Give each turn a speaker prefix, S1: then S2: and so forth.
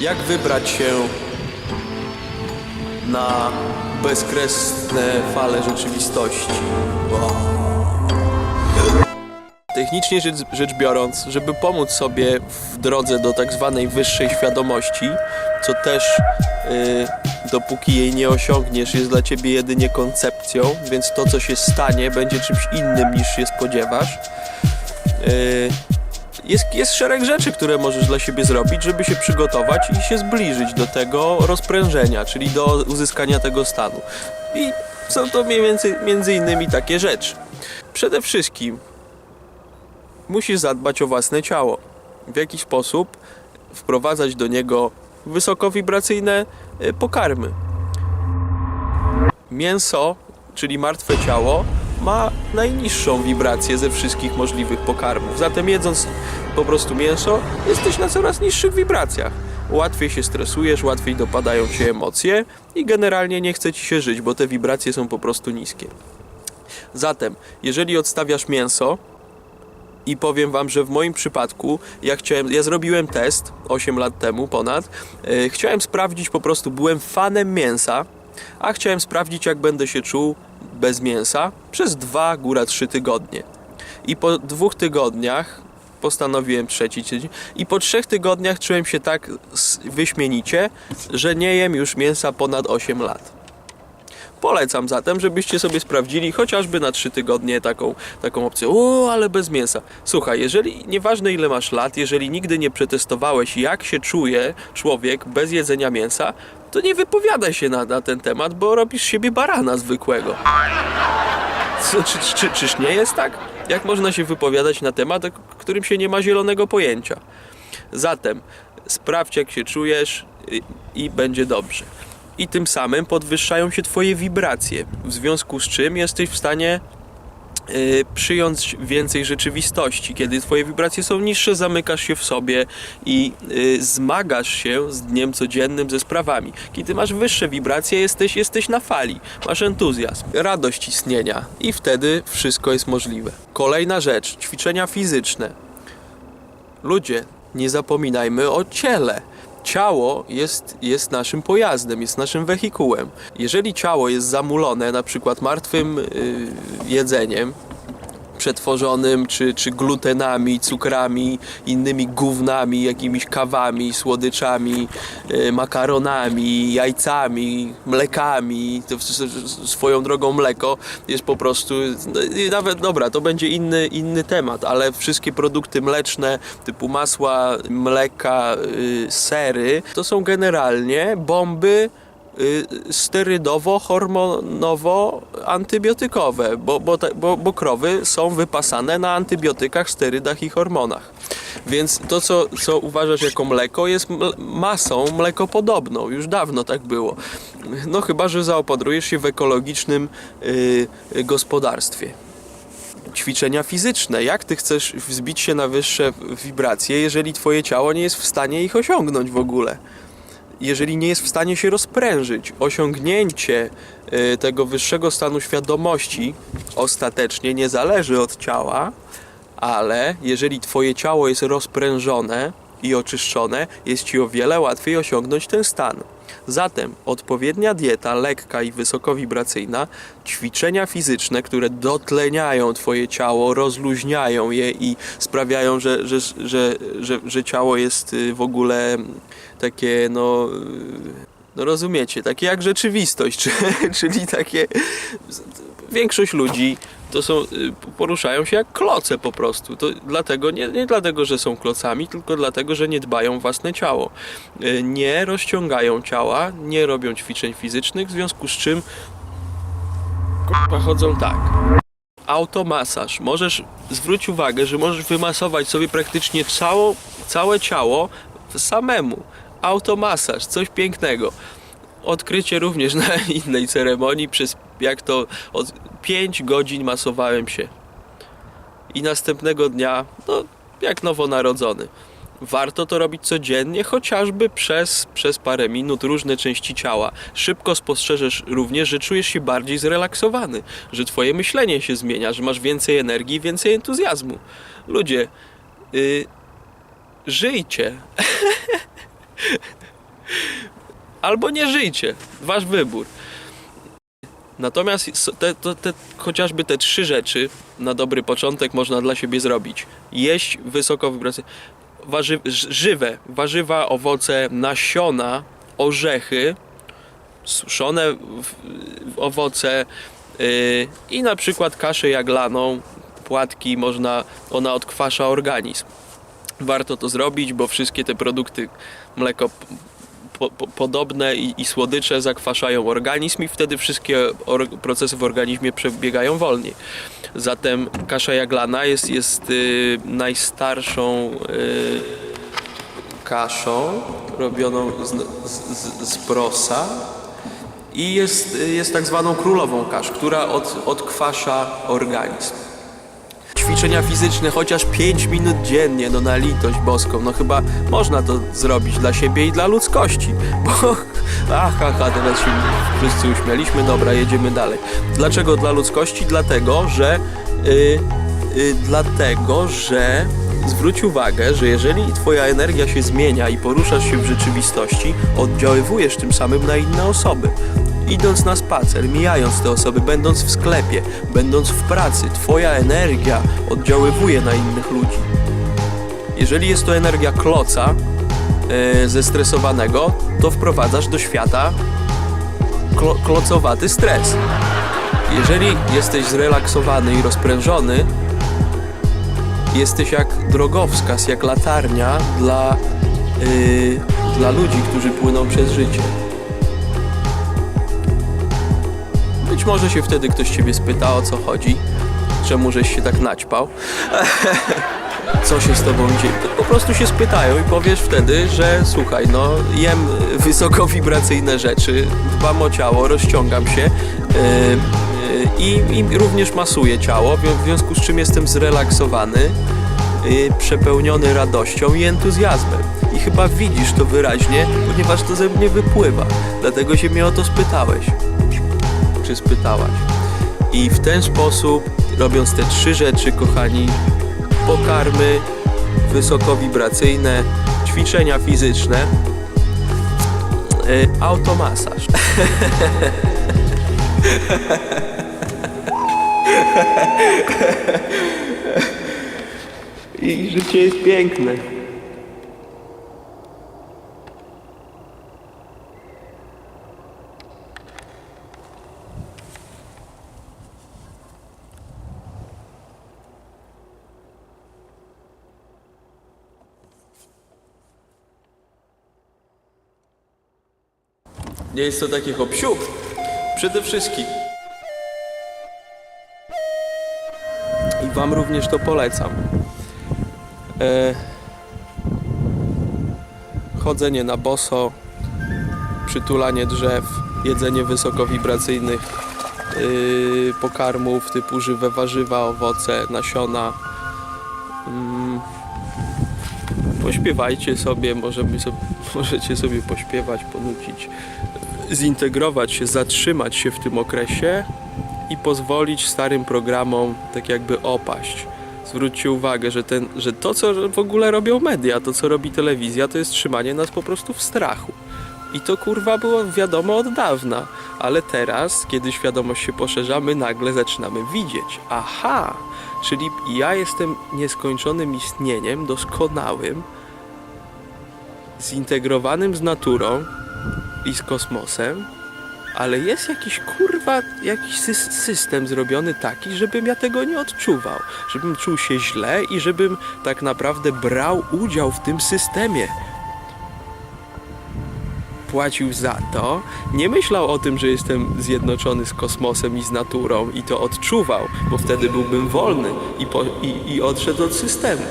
S1: Jak wybrać się na bezkresne fale rzeczywistości? Technicznie rzecz, rzecz biorąc, żeby pomóc sobie w drodze do tak zwanej wyższej świadomości, co też y, dopóki jej nie osiągniesz, jest dla ciebie jedynie koncepcją, więc to, co się stanie, będzie czymś innym niż się spodziewasz. Y, jest, jest szereg rzeczy, które możesz dla siebie zrobić, żeby się przygotować i się zbliżyć do tego rozprężenia, czyli do uzyskania tego stanu. I są to mniej więcej między innymi takie rzeczy. Przede wszystkim musisz zadbać o własne ciało. W jaki sposób wprowadzać do niego wysokowibracyjne y, pokarmy. Mięso, czyli martwe ciało, ma najniższą wibrację ze wszystkich możliwych pokarmów. Zatem jedząc po prostu mięso, jesteś na coraz niższych wibracjach. Łatwiej się stresujesz, łatwiej dopadają cię emocje i generalnie nie chce ci się żyć, bo te wibracje są po prostu niskie. Zatem, jeżeli odstawiasz mięso, i powiem wam, że w moim przypadku ja chciałem, ja zrobiłem test 8 lat temu ponad. e, chciałem sprawdzić po prostu, byłem fanem mięsa, a chciałem sprawdzić jak będę się czuł bez mięsa przez dwa, góra trzy tygodnie. I po dwóch tygodniach postanowiłem trzeci tydzień i po trzech tygodniach czułem się tak wyśmienicie, że nie jem już mięsa ponad 8 lat. Polecam zatem, żebyście sobie sprawdzili chociażby na 3 tygodnie taką, taką opcję. O, ale bez mięsa. Słuchaj, jeżeli nieważne ile masz lat, jeżeli nigdy nie przetestowałeś, jak się czuje człowiek bez jedzenia mięsa, to nie wypowiadaj się na, na ten temat, bo robisz siebie barana zwykłego. Co, czy, czy, czyż nie jest tak? Jak można się wypowiadać na temat, o którym się nie ma zielonego pojęcia? Zatem sprawdź, jak się czujesz i, i będzie dobrze. I tym samym podwyższają się Twoje wibracje, w związku z czym jesteś w stanie y, przyjąć więcej rzeczywistości. Kiedy Twoje wibracje są niższe, zamykasz się w sobie i y, zmagasz się z dniem codziennym ze sprawami. Kiedy masz wyższe wibracje, jesteś, jesteś na fali, masz entuzjazm, radość istnienia i wtedy wszystko jest możliwe. Kolejna rzecz, ćwiczenia fizyczne. Ludzie, nie zapominajmy o ciele. Ciało jest, jest naszym pojazdem, jest naszym wehikułem. Jeżeli ciało jest zamulone na przykład martwym y, jedzeniem, przetworzonym, czy, czy glutenami, cukrami, innymi gównami, jakimiś kawami, słodyczami, y, makaronami, jajcami, mlekami. To swoją drogą mleko jest po prostu, no, nawet dobra, to będzie inny, inny temat, ale wszystkie produkty mleczne typu masła, mleka, y, sery, to są generalnie bomby sterydowo-hormonowo-antybiotykowe, bo, bo, bo, bo krowy są wypasane na antybiotykach, sterydach i hormonach. Więc to, co, co uważasz jako mleko, jest masą mlekopodobną. Już dawno tak było. No chyba, że zaopatrujesz się w ekologicznym y, y, gospodarstwie ćwiczenia fizyczne. Jak ty chcesz wzbić się na wyższe wibracje, jeżeli twoje ciało nie jest w stanie ich osiągnąć w ogóle? Jeżeli nie jest w stanie się rozprężyć, osiągnięcie y, tego wyższego stanu świadomości ostatecznie nie zależy od ciała, ale jeżeli twoje ciało jest rozprężone i oczyszczone, jest ci o wiele łatwiej osiągnąć ten stan. Zatem odpowiednia dieta, lekka i wysokowibracyjna, ćwiczenia fizyczne, które dotleniają twoje ciało, rozluźniają je i sprawiają, że, że, że, że, że ciało jest y, w ogóle takie, no, y, no rozumiecie, takie jak rzeczywistość, czy- czyli takie większość ludzi to są, y, poruszają się jak kloce po prostu. To dlatego, nie, nie dlatego, że są klocami, tylko dlatego, że nie dbają o własne ciało. Y, Nie rozciągają ciała, nie robią ćwiczeń fizycznych, w związku z czym chodzą tak. Automasaż. Możesz, zwróć uwagę, że możesz wymasować sobie praktycznie całe ciało samemu. Automasaż, coś pięknego odkrycie również na innej ceremonii, przez jak to od 5 godzin masowałem się. I następnego dnia, no jak nowonarodzony. Warto to robić codziennie, chociażby przez, przez parę minut różne części ciała. Szybko spostrzeżesz również, że czujesz się bardziej zrelaksowany, że twoje myślenie się zmienia, że masz więcej energii, więcej entuzjazmu. Ludzie, y, żyjcie. Albo nie żyjcie. Wasz wybór. Natomiast te, te, te, chociażby te trzy rzeczy na dobry początek można dla siebie zrobić. Jeść wysoko wibracyjne, warzy, ż- żywe warzywa, owoce, nasiona, orzechy, suszone owoce yy, i na przykład kaszę jaglaną, płatki można, ona odkwasza organizm. Warto to zrobić, bo wszystkie te produkty mleko po, po, podobne i, i słodycze zakwaszają organizm i wtedy wszystkie procesy w organizmie przebiegają wolniej. Zatem kasza jaglana jest, jest y, najstarszą y, kaszą robioną z, z, z, z prosa i jest, jest tak zwaną królową kasz, która od, odkwasza organizm. Ćwiczenia fizyczne chociaż 5 minut dziennie, no na litość boską, no chyba można to zrobić dla siebie i dla ludzkości, bo ach, ach teraz się wszyscy uśmialiśmy, dobra, jedziemy dalej. Dlaczego dla ludzkości? Dlatego, że y, y, dlatego, że zwróć uwagę, że jeżeli twoja energia się zmienia i poruszasz się w rzeczywistości, oddziaływujesz tym samym na inne osoby. Idąc na spacer, mijając te osoby, będąc w sklepie, będąc w pracy, twoja energia oddziaływuje na innych ludzi. Jeżeli jest to energia kloca, e, zestresowanego, to wprowadzasz do świata klo, klocowaty stres. Jeżeli jesteś zrelaksowany i rozprężony, jesteś jak drogowskaz, jak latarnia dla, yy, dla ludzi, którzy płyną przez życie. Być może się wtedy ktoś ciebie spyta o co chodzi, czemu żeś się tak naćpał, co się z tobą dzieje. Po prostu się spytają i powiesz wtedy, że słuchaj, no jem wysokowibracyjne rzeczy, dbam o ciało, rozciągam się yy, yy, i, i również masuję ciało, w związku z czym jestem zrelaksowany, yy, przepełniony radością i entuzjazmem. I chyba widzisz to wyraźnie, ponieważ to ze mnie wypływa. Dlatego się mnie o to spytałeś czy spytałaś. I w ten sposób, robiąc te trzy rzeczy, kochani, pokarmy wysokowibracyjne, ćwiczenia fizyczne, y, automasaż. I życie jest piękne. Nie jest to takie hop. Przede wszystkim. I Wam również to polecam. E, chodzenie na boso, przytulanie drzew, jedzenie wysokowibracyjnych yy, pokarmów typu żywe warzywa, owoce, nasiona. Mm, pośpiewajcie sobie, sobie, możecie sobie pośpiewać, ponucić, zintegrować się, zatrzymać się w tym okresie i pozwolić starym programom tak jakby opaść. Zwróćcie uwagę, że, ten, że to, co w ogóle robią media, to, co robi telewizja, to jest trzymanie nas po prostu w strachu. I to kurwa było wiadomo od dawna, ale teraz, kiedy świadomość się poszerza, my nagle zaczynamy widzieć. Aha, czyli ja jestem nieskończonym istnieniem, doskonałym, zintegrowanym z naturą i z kosmosem, ale jest jakiś kurwa, jakiś sys- system zrobiony taki, żebym ja tego nie odczuwał, żebym czuł się źle i żebym tak naprawdę brał udział w tym systemie. Płacił za to, nie myślał o tym, że jestem zjednoczony z kosmosem i z naturą i to odczuwał, bo wtedy byłbym wolny i, po, i, i odszedł od systemu.